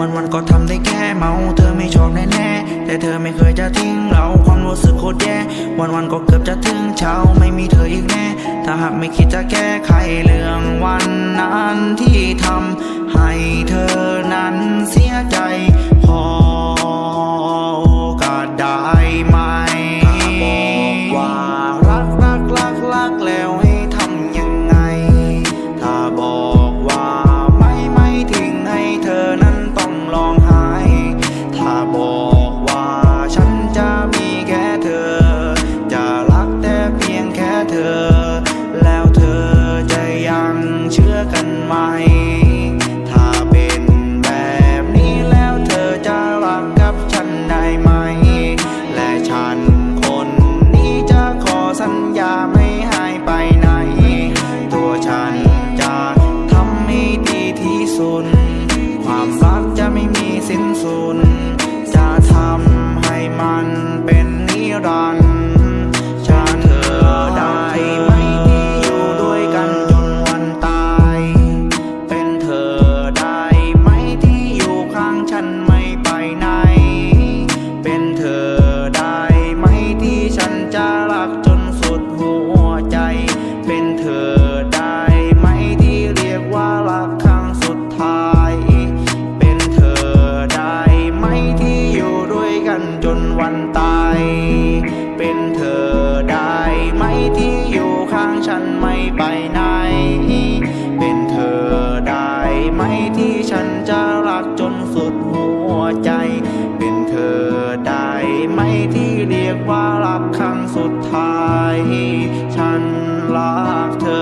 วันวันก็ทำได้แค่เมา เธอไม่ชอบแน่แต่เธอไม่เคยจะทิ้งเราความรู้สึกโคตรแย่วันวันก็เกือบจะถึงเช้าไม่มีเธออีกแน่ ถ้าหากไม่คิดจะแก้ไขเรื่องวันนั้นที่ทำให้เธอนั้นเสียใจ เธอ กจนสุดหัวใจ เป็นเธอได้ไหมที่เรียกว่ารักครั้งสุดท้าย ฉันรักเธอ